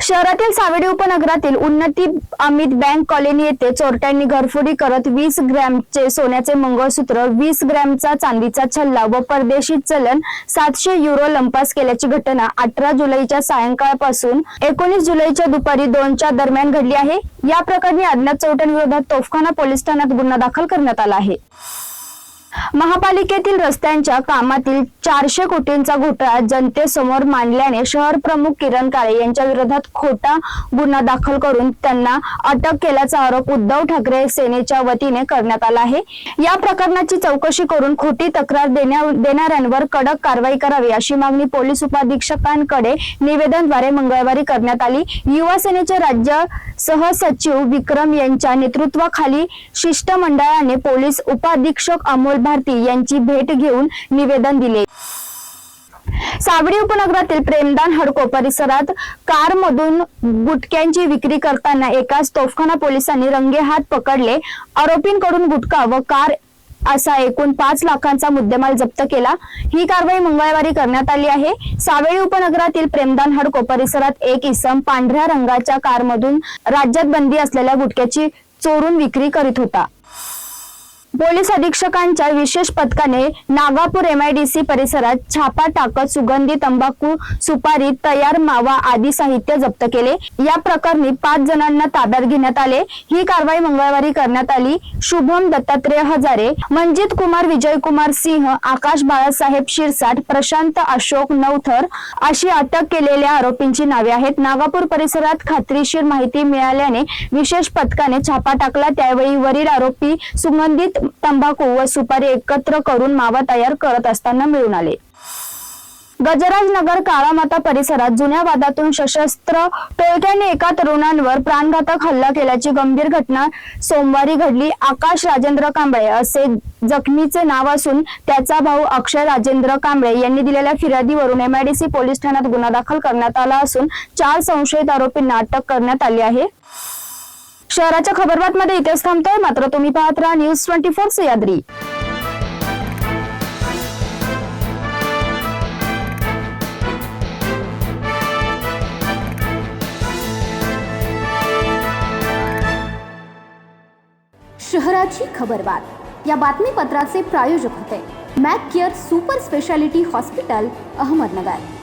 शहरातील सावेडी उपनगरातील उन्नती अमित बँक कॉलनी येथे चोरट्यांनी घरफोडी करत वीस ग्रॅमचे सोन्याचे मंगळसूत्र वीस ग्रॅमचा चांदीचा छल्ला व परदेशी चलन सातशे युरो लंपास केल्याची घटना अठरा जुलैच्या सायंकाळपासून एकोणीस जुलैच्या दुपारी दोनच्या दरम्यान घडली आहे. या प्रकरणी अज्ञात चोरट्यांविरोधात तोफखाना पोलीस ठाण्यात गुन्हा दाखल करण्यात आला आहे. महापालिकेतील रस्त्यांच्या कामातील चारशे कोटींचा घोटाळा जनतेसमोर मांडल्याने शहर प्रमुख किरण काळे यांच्या विरोधात खोटा गुन्हा दाखल करून त्यांना अटक केल्याचा आरोप उद्धव ठाकरे सेनेच्या वतीने करण्यात आला आहे. या प्रकरणाची चौकशी करून खोटी तक्रार देण्या- देणाऱ्यांवर कडक कारवाई करावी अशी मागणी पोलीस उपाधीक्षकांकडे निवेदनद्वारे मंगळवारी करण्यात आली. युवा सेनेचे राज्य सहसचिव विक्रम यांच्या नेतृत्वाखाली शिष्टमंडळाने पोलीस उपाधीक्षक अमोल भारती यांची भेट घेऊन निवेदन दिले. सावडी उपनगरातील प्रेमदान हडको परिसरात कारमधून गुटख्यांची विक्री करताना एकाच तोफखाना पोलिसांनी रंगेहात पकडले. आरोपींकडून गुटखा व कार असा एकूण पाच लाखांचा मुद्देमाल जप्त केला. ही कारवाई मंगळवारी करण्यात आली आहे. सावेळी उपनगरातील प्रेमदान हडको परिसरात एक इसम पांढऱ्या रंगाच्या कारमधून राज्यात बंदी असलेल्या गुटख्याची चोरून विक्री करीत होता. पोलीस अधीक्षकांच्या विशेष पथकाने नागापूर एमआयडीसी परिसरात छापा टाकत सुगंधी तंबाखू सुपारी तयार मावा आदी साहित्य जप्त केले. या प्रकरणी पाच जणांना ताब्यात घेण्यात आले. ही कारवाई मंगळवारी करण्यात आली. शुभम दत्तात्रेय हजारे मंजित कुमार विजय कुमार सिंह आकाश बाळासाहेब शिरसाट प्रशांत अशोक नवथर अशी अटक केलेल्या आरोपींची नावे आहेत. नागापूर परिसरात खात्रीशीर माहिती मिळाल्याने विशेष पथकाने छापा टाकला. त्यावेळी वरील आरोपी सुगंधित तंबाखू व सुपारी एकत्र करून मावा तयार करत असताना मिळून आले. गजराज नगर काळामाता परिसरात जुन्या वादातून सशस्त्र टोळक्याने एका तरुणांवर प्राणघातक हल्ला केल्याची गंभीर घटना सोमवारी घडली. आकाश राजेंद्र कांबळे असे जखमीचे नाव असून त्याचा भाऊ अक्षय राजेंद्र कांबळे यांनी दिलेल्या फिर्यादीवरून एमआयडीसी पोलीस ठाण्यात गुन्हा दाखल करण्यात आला असून चार संशयित आरोपींना अटक करण्यात आली आहे. शहराच्या खबरबातमध्ये इथेच थांबतोय. मात्र तुम्ही पाहत राहा न्यूज ट्वेंटी फोर सह्याद्री शहराची खबरबात. या बातमीपत्राचे प्रायोजक होते. Mac Care super speciality hospital Ahmednagar.